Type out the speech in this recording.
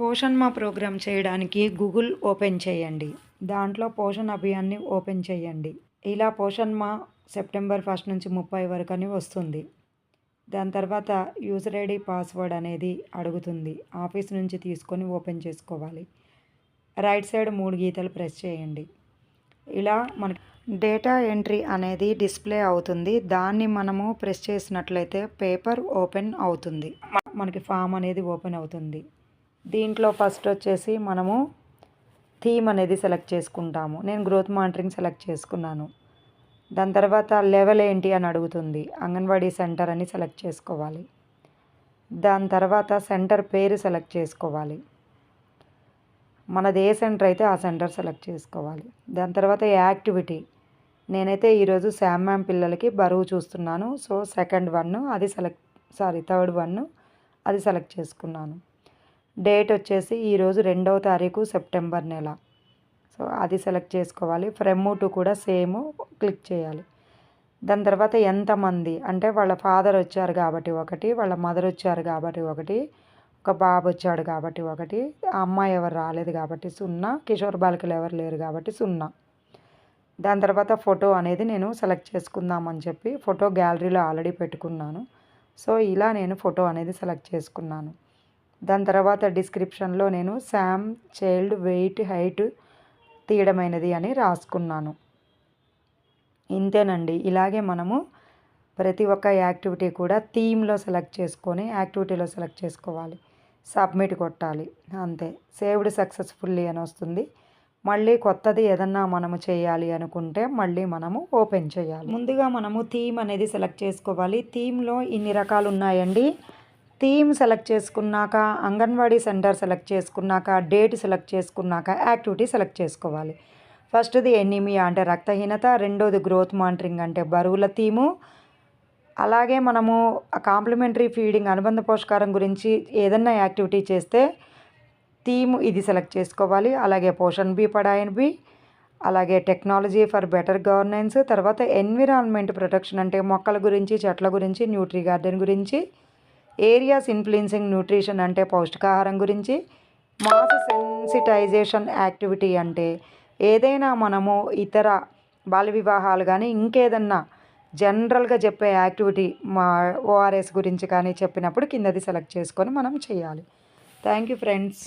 పోషన్ మా ప్రోగ్రామ్ చేయడానికి Google open చేయండి. దాంట్లో పోషణ అభియాన్ని ఓపెన్ చేయండి. ఇలా పోషన్ మా సెప్టెంబర్ ఫస్ట్ నుంచి ముప్పై వరకు అని వస్తుంది. దాని తర్వాత యూజర్ ఐడి పాస్వర్డ్ అనేది అడుగుతుంది. ఆఫీస్ నుంచి తీసుకొని ఓపెన్ చేసుకోవాలి. రైట్ సైడ్ మూడు గీతలు ప్రెస్ చేయండి. ఇలా మనకి డేటా ఎంట్రీ అనేది డిస్ప్లే అవుతుంది. దాన్ని మనము ప్రెస్ చేసినట్లయితే పేపర్ ఓపెన్ అవుతుంది. మనకి ఫామ్ అనేది ఓపెన్ అవుతుంది. దీంట్లో ఫస్ట్ వచ్చేసి మనము థీమ్ అనేది సెలెక్ట్ చేసుకుంటాము. నేను గ్రోత్ మానిటరింగ్ సెలెక్ట్ చేసుకున్నాను. దాని తర్వాత లెవెల్ ఏంటి అని అడుగుతుంది. అంగన్వాడీ సెంటర్ అని సెలెక్ట్ చేసుకోవాలి. దాని తర్వాత సెంటర్ పేరు సెలెక్ట్ చేసుకోవాలి. మనది ఏ సెంటర్ అయితే ఆ సెంటర్ సెలెక్ట్ చేసుకోవాలి. దాని తర్వాత యాక్టివిటీ. నేనైతే ఈరోజు శామ్ మ్యామ్ పిల్లలకి బరువు చూస్తున్నాను. సో సెకండ్ వన్ అది సెలెక్ట్ సారీ థర్డ్ వన్ అది సెలెక్ట్ చేసుకున్నాను. డేట్ వచ్చేసి ఈరోజు రెండవ తారీఖు సెప్టెంబర్ నెల. సో అది సెలెక్ట్ చేసుకోవాలి. ఫ్రెమ్ టు కూడా సేమ్ క్లిక్ చేయాలి. దాని తర్వాత ఎంతమంది? అంటే వాళ్ళ ఫాదర్ వచ్చారు కాబట్టి ఒకటి వాళ్ళ మదర్ వచ్చారు కాబట్టి ఒకటి ఒక బాబు వచ్చాడు కాబట్టి ఒకటి అమ్మాయి ఎవరు రాలేదు కాబట్టి సున్నా కిషోర్ బాలికలు ఎవరు లేరు కాబట్టి సున్నా. దాని తర్వాత ఫోటో అనేది నేను సెలెక్ట్ చేసుకుందామని చెప్పి ఫోటో గ్యాలరీలో ఆల్రెడీ పెట్టుకున్నాను. సో ఇలా నేను ఫోటో అనేది సెలెక్ట్ చేసుకున్నాను. దాని తర్వాత డిస్క్రిప్షన్లో నేను శామ్ చైల్డ్ వెయిట్ హైట్ తీయడమైనది అని రాసుకున్నాను. ఇంతేనండి. ఇలాగే మనము ప్రతి ఒక్క యాక్టివిటీ కూడా థీమ్లో సెలెక్ట్ చేసుకొని యాక్టివిటీలో సెలెక్ట్ చేసుకోవాలి. సబ్మిట్ కొట్టాలి. అంతే. సేవ్డ్ సక్సెస్ఫుల్లీ అని వస్తుంది. మళ్ళీ కొత్తది ఏదన్నా మనము చేయాలి అనుకుంటే మళ్ళీ మనము ఓపెన్ చేయాలి. ముందుగా మనము థీమ్ అనేది సెలెక్ట్ చేసుకోవాలి. థీమ్లో ఇన్ని రకాలు ఉన్నాయండి. థీమ్ సెలెక్ట్ చేసుకున్నాక అంగన్వాడీ సెంటర్ సెలెక్ట్ చేసుకున్నాక డేట్ సెలెక్ట్ చేసుకున్నాక యాక్టివిటీ సెలెక్ట్ చేసుకోవాలి. ఫస్ట్ది ఎనీమియా అంటే రక్తహీనత రెండోది గ్రోత్ మానిటరింగ్ అంటే బరువుల థీము. అలాగే మనము కాంప్లిమెంటరీ ఫీడింగ్ అనుబంధ పోషకారం గురించి ఏదన్నా యాక్టివిటీ చేస్తే థీమ్ ఇది సెలెక్ట్ చేసుకోవాలి. అలాగే పోషన్ బి పడాయన్ బి అలాగే టెక్నాలజీ ఫర్ బెటర్ గవర్నెన్స్ తర్వాత ఎన్విరాన్మెంట్ ప్రొటెక్షన్ అంటే మొక్కల గురించి చెట్ల గురించి న్యూట్రీ గార్డెన్ గురించి ఏరియాస్ ఇన్ఫ్లుయెన్సింగ్ న్యూట్రిషన్ అంటే పౌష్టికాహారం గురించి మాస్ సెన్సిటైజేషన్ యాక్టివిటీ అంటే ఏదైనా మనము ఇతర బాల్య వివాహాలు కానీ ఇంకేదన్నా జనరల్గా చెప్పే యాక్టివిటీ మా ఓఆర్ఎస్ గురించి కానీ చెప్పినప్పుడు కిందది సెలెక్ట్ చేసుకొని మనం చేయాలి. Thank you friends.